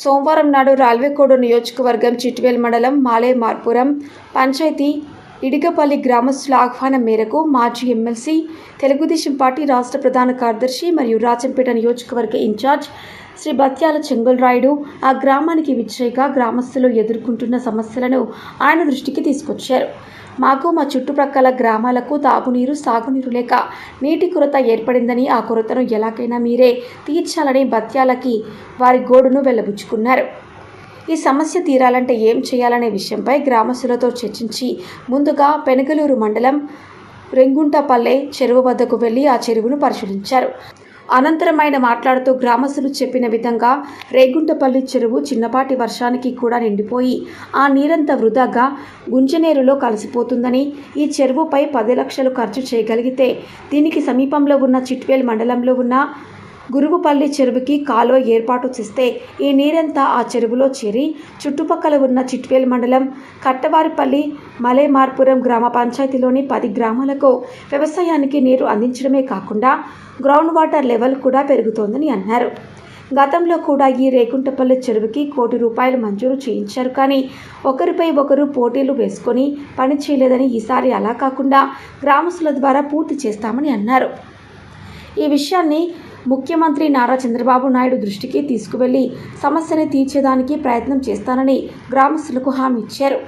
సోమవారం నాడు రాల్వేకోడు నియోజకవర్గం చిట్వేల్ మండలం మాలే మార్పురం పంచాయతీ ఇడిగపల్లి గ్రామస్తుల ఆహ్వానం మేరకు మాజీ ఎమ్మెల్సీ తెలుగుదేశం పార్టీ రాష్ట్ర ప్రధాన కార్యదర్శి మరియు రాజంపేట నియోజకవర్గ ఇన్ఛార్జ్ శ్రీ బత్యాల చెంగులరాయుడు ఆ గ్రామానికి విచ్చేయగా గ్రామస్తులు ఎదుర్కొంటున్న సమస్యలను ఆయన దృష్టికి తీసుకొచ్చారు. మాకు మా చుట్టుప్రక్కల గ్రామాలకు తాగునీరు సాగునీరు లేక నీటి కొరత ఏర్పడిందని ఆ కొరతను ఎలాగైనా మీరే తీర్చాలని బత్యాలకి వారి గోడును వెళ్ళబుచ్చుకున్నారు ఈ సమస్య తీరాలంటే ఏం చేయాలనే విషయంపై గ్రామస్తులతో చర్చించి ముందుగా పెనగలూరు మండలం రెంగుంటపల్లె చెరువు వద్దకు వెళ్ళి ఆ చెరువును పరిశీలించారు. అనంతరం ఆయన మాట్లాడుతూ గ్రామస్తులు చెప్పిన విధంగా రేగుంటపల్లి చెరువు చిన్నపాటి వర్షానికి కూడా నిండిపోయి ఆ నీరంతా వృధాగా గుంజనేరులో కలిసిపోతుందని ఈ చెరువుపై పది లక్షలు ఖర్చు చేయగలిగితే దీనికి సమీపంలో ఉన్న చిట్వేల్ మండలంలో ఉన్న గురుగుపల్లి చెరువుకి కాలువ ఏర్పాటు చేస్తే ఈ నీరంతా ఆ చెరువులో చేరి చుట్టుపక్కల ఉన్న చిట్వేల్ మండలం కట్టవారిపల్లి మలేమార్పురం గ్రామ పంచాయతీలోని పది గ్రామాలకు వ్యవసాయానికి నీరు అందించడమే కాకుండా గ్రౌండ్ వాటర్ లెవెల్ కూడా పెరుగుతోందని అన్నారు. గతంలో కూడా ఈ రేకుంటపల్లి చెరువుకి కోటి రూపాయలు మంజూరు చేయించారు కానీ ఒకరిపై ఒకరు పోటీలు వేసుకొని పని చేయలేదని ఈసారి అలా కాకుండా గ్రామస్తుల ద్వారా పూర్తి చేస్తామని అన్నారు. ఈ విషయాన్ని ముఖ్యమంత్రి నారా చంద్రబాబు నాయుడు దృష్టికి తీసుకువెళ్ళి సమస్యని తీర్చేదానికి ప్రయత్నం చేస్తానని గ్రామస్తులకు హామీ ఇచ్చారు.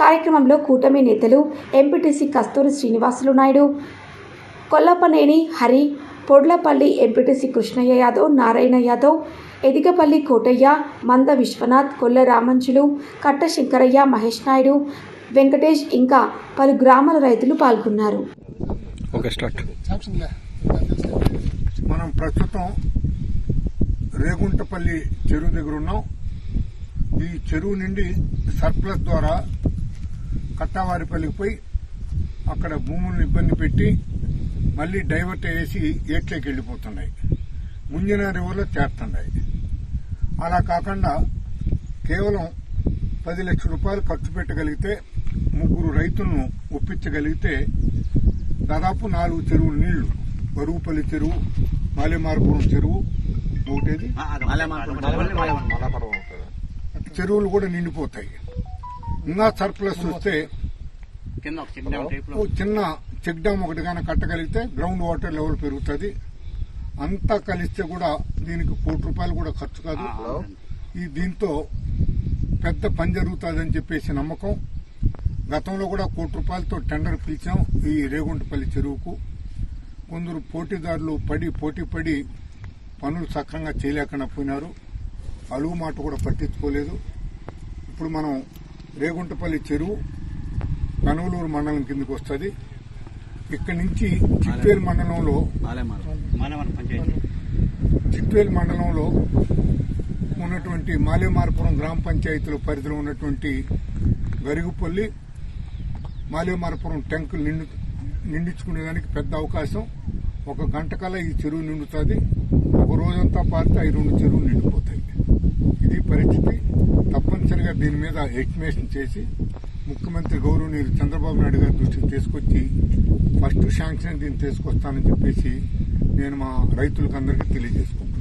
కార్యక్రమంలో కూటమి నేతలు ఎంపీటీసీ కస్తూరి శ్రీనివాసులు నాయుడు కొల్లపనేని హరి పొడ్లపల్లి ఎంపీటీసీ కృష్ణయ్య యాదవ్ నారాయణ యాదవ్ ఎదిగపల్లి కోటయ్య మంద విశ్వనాథ్ కొల్ల రామంచులు కట్ట శంకరయ్య మహేష్ నాయుడు వెంకటేష్ ఇంకా పలు గ్రామాల రైతులు పాల్గొన్నారు. Okay start. ప్రస్తుతం రేగుంటపల్లి చెరువు దగ్గర ఉన్నాం. ఈ చెరువు నుండి సర్ప్లస్ ద్వారా కట్టావారిపల్లికి పోయి అక్కడ భూములను ఇబ్బంది పెట్టి మళ్ళీ డైవర్ట్ వేసి ఏట్లోకి వెళ్ళిపోతున్నాయి. ముంజన రివర్లో చేరుతున్నాయి. అలా కాకుండా కేవలం పది లక్షల రూపాయలు ఖర్చు పెట్టగలిగితే ముగ్గురు రైతులను ఒప్పించగలిగితే దాదాపు నాలుగు చెరువులు నీళ్ళు. బరుగుపల్లి చెరువు మాలేమారపురం చెరువు ఒకటేది? చెరువులు కూడా నిండిపోతాయి. ఇంకా సర్ప్లస్ వస్తే చిన్న చెక్ డ్యామ్ ఒకటి కానీ కట్టగలిగితే గ్రౌండ్ వాటర్ లెవెల్ పెరుగుతుంది. అంతా కలిస్తే కూడా దీనికి కోటి రూపాయలు కూడా ఖర్చు కాదు. ఈ దీంతో పెద్ద పని జరుగుతుందని చెప్పేసి నమ్మకం. గతంలో కూడా కోటి రూపాయలతో టెండర్ పిలిచాం ఈ రేగుంటపల్లి చెరువుకు. కొందరు పోటీదారులు పడి పోటీ పడి పనులు సక్రంగా చేయలేకుండా పోయినారు అలుగు మాట కూడా పట్టించుకోలేదు. ఇప్పుడు మనం రేగుంటపల్లి చెరువు కనువలూరు మండలం కిందకి వస్తుంది. ఇక్కడి నుంచి చిట్వేల్ మండలంలో చిట్వేల్ మండలంలో ఉన్నటువంటి మాలేమారపురం గ్రామ పంచాయతీల పరిధిలో ఉన్నటువంటి గరుగుపల్లి మాలేమారపురం ట్యాంకులు నిండు నిండించుకునేదానికి పెద్ద అవకాశం. ఒక గంట కల్లా ఈ చెరువు నిండుతుంది. ఒక రోజంతా పారితే ఈ రెండు చెరువులు నిండిపోతాయి. ఇది పరిస్థితి. తప్పనిసరిగా దీని మీద ఎస్టిమేషన్ చేసి ముఖ్యమంత్రి గౌరవనీయులు చంద్రబాబు నాయుడు గారి దృష్టికి తీసుకొచ్చి ఫస్ట్ శాంక్షన్ దీన్ని తీసుకొస్తానని చెప్పేసి నేను మా రైతులకు అందరికీ తెలియజేసుకున్నాను